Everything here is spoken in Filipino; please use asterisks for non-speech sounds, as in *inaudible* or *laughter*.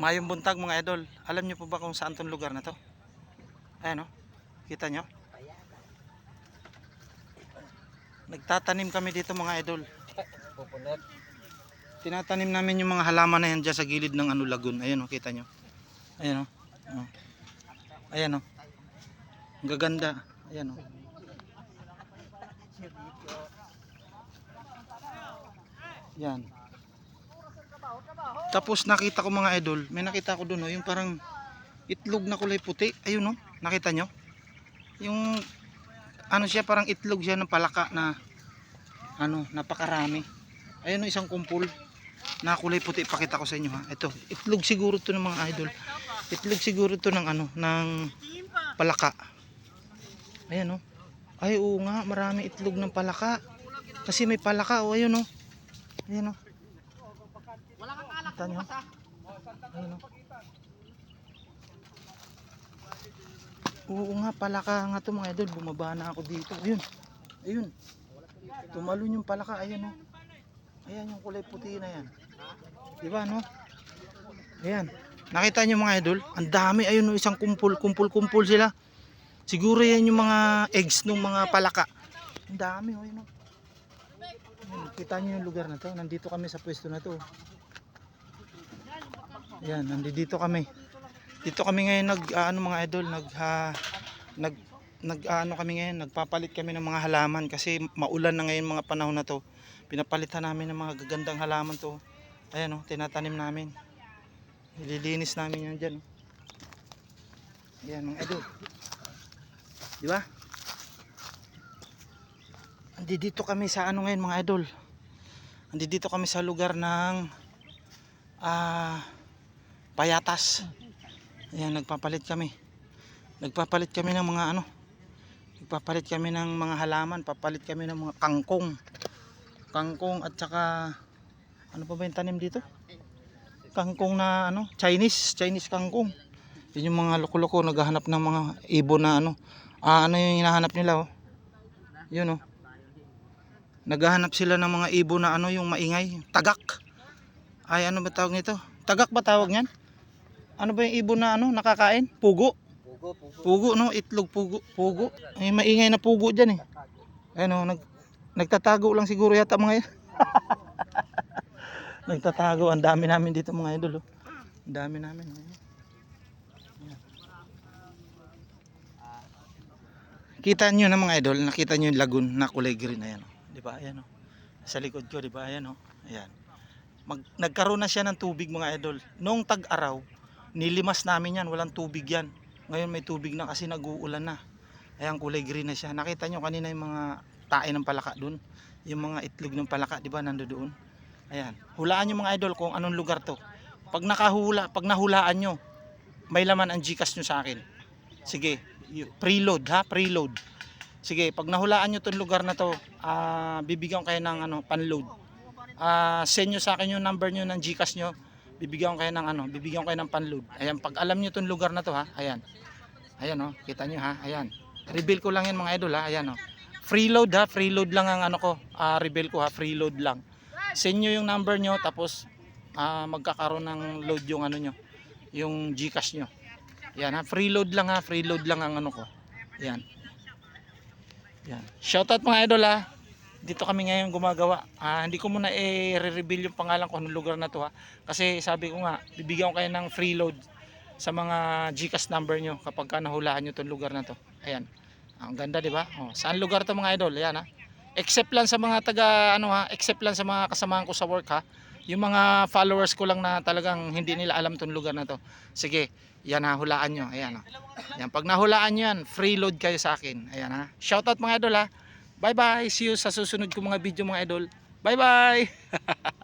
Mayong buntag mga idol. Alam niyo po ba kung saan tong lugar na to? Ayan o. Kita nyo? Nagtatanim kami dito mga idol. Pupunot. Tinatanim namin yung mga halaman na yan dyan sa gilid ng ano lagoon. Ayan o, kita nyo. Ayan o. Oh. Ayan o. Ang gaganda. Ayan o. Yan. Tapos nakita ko mga idol, may nakita ko doon, oh, yung parang itlog na kulay puti. Ayun oh, nakita nyo? Yung ano siya, parang itlog siya ng palaka na ano, napakarami. Ayun oh, isang kumpul na kulay puti. Pakita ko sa inyo ha. Ito, itlog siguro to ng mga idol. Itlog siguro to ng ano, ng palaka. Ayan oh. Ay oo nga, marami itlog ng palaka. Kasi may palaka oh, ayun oh. Ayan oh. Kita nyo? Ayun oh. Oo nga, palaka nga to mga idol. Bumaba na ako dito. Ayun. Ayun. Tumalon yung palaka. Ayan oh. Ayan yung kulay puti na yan. Diba no? Ayan. Nakita nyo mga idol? Ang dami. Ayun oh, isang kumpul. Kumpul-kumpul sila. Siguro yan yung mga eggs ng mga palaka. Ang dami oh. Ayun oh. Kita nyo yung lugar na to. Nandito kami sa pwesto na to. Ayan, nandito kami. Dito kami ngayon nag ah, ano mga idol, nag ha, nag nag ah, ano kami ngayon, nagpapalit kami ng mga halaman kasi maulan na ngayon mga panahon na to. Pinapalitan namin ng mga gagandang halaman to. Ayan oh, tinatanim namin. Nililinis namin yan dyan. oh. Ayan mga idol. Di ba? Andito kami sa ano ngayon mga idol. Andito kami sa lugar ng ah Payatas. Ayan, nagpapalit kami. Nagpapalit kami ng mga ano. Nagpapalit kami ng mga halaman, papalit kami ng mga kangkong. Kangkong at saka ano pa ba yung tanim dito? Kangkong na ano, Chinese, Chinese kangkong. Yun yung mga loko-loko naghahanap ng mga ibon na ano. Ah, ano yung hinahanap nila oh. Yun oh. Naghahanap sila ng mga ibon na ano yung maingay, tagak. Ay ano ba tawag nito? Tagak ba tawag niyan? Ano ba yung ibon na ano nakakain? Pugo. Pugo, pugo. Pugo no, itlog pugo, pugo. Ay maingay na pugo diyan eh. Ano, nag nagtatago lang siguro yata mga yan. *laughs* nagtatago, ang dami namin dito mga idol. Oh. Ang dami namin. Ayan. Kita nyo na mga idol, nakita nyo yung lagoon na kulay green ayan. 'Di ba? Ayan oh. Sa likod ko, 'di ba? Ayan oh. Ayan. Mag, nagkaroon na siya ng tubig mga idol. Noong tag-araw, nilimas namin yan, walang tubig yan. Ngayon may tubig na kasi nag-uulan na. Ayan kulay green na siya. Nakita nyo kanina yung mga tae ng palaka doon. Yung mga itlog ng palaka, di ba, nando doon. Ayan. Hulaan nyo mga idol kung anong lugar to. Pag nakahula, pag nahulaan nyo, may laman ang Gcash nyo sa akin. Sige, preload ha, preload. Sige, pag nahulaan nyo tong lugar na to, ah, bibigyan kayo ng ano, panload. Ah, send nyo sa akin yung number nyo ng Gcash nyo. Bibigyan kayo ng ano, bibigyan ko kayo ng panload. Ayan, pag alam nyo tong lugar na to ha, ayan. Ayan oh, kita nyo ha, ayan. Reveal ko lang yan mga idol ha, ayan oh. Freeload ha, freeload lang ang ano ko, ah, reveal ko ha, freeload lang. Send nyo yung number nyo, tapos ah, magkakaroon ng load yung ano nyo, yung Gcash nyo. Yan ha, freeload lang ha, freeload lang ang ano ko. Yan. Yan. Shoutout mga idol ha. Dito kami ngayon gumagawa. Ah, hindi ko muna i-reveal yung pangalan ko anong lugar na to ha. Kasi sabi ko nga, bibigyan ko kayo ng freeload sa mga Gcash number nyo kapag ka nahulaan nyo tong lugar na to. Ayan. Ang ganda, di ba? Oh, saan lugar to mga idol? Ayan ha. Except lang sa mga taga ano ha, except lang sa mga kasamahan ko sa work ha. Yung mga followers ko lang na talagang hindi nila alam tong lugar na to. Sige, yan ha, hulaan nyo. Ayan ha. Yan, pag nahulaan nyo yan, free load kayo sa akin. Ayan ha. Shoutout mga idol ha. Bye bye. See you sa susunod ko mga video mga idol. Bye bye. *laughs*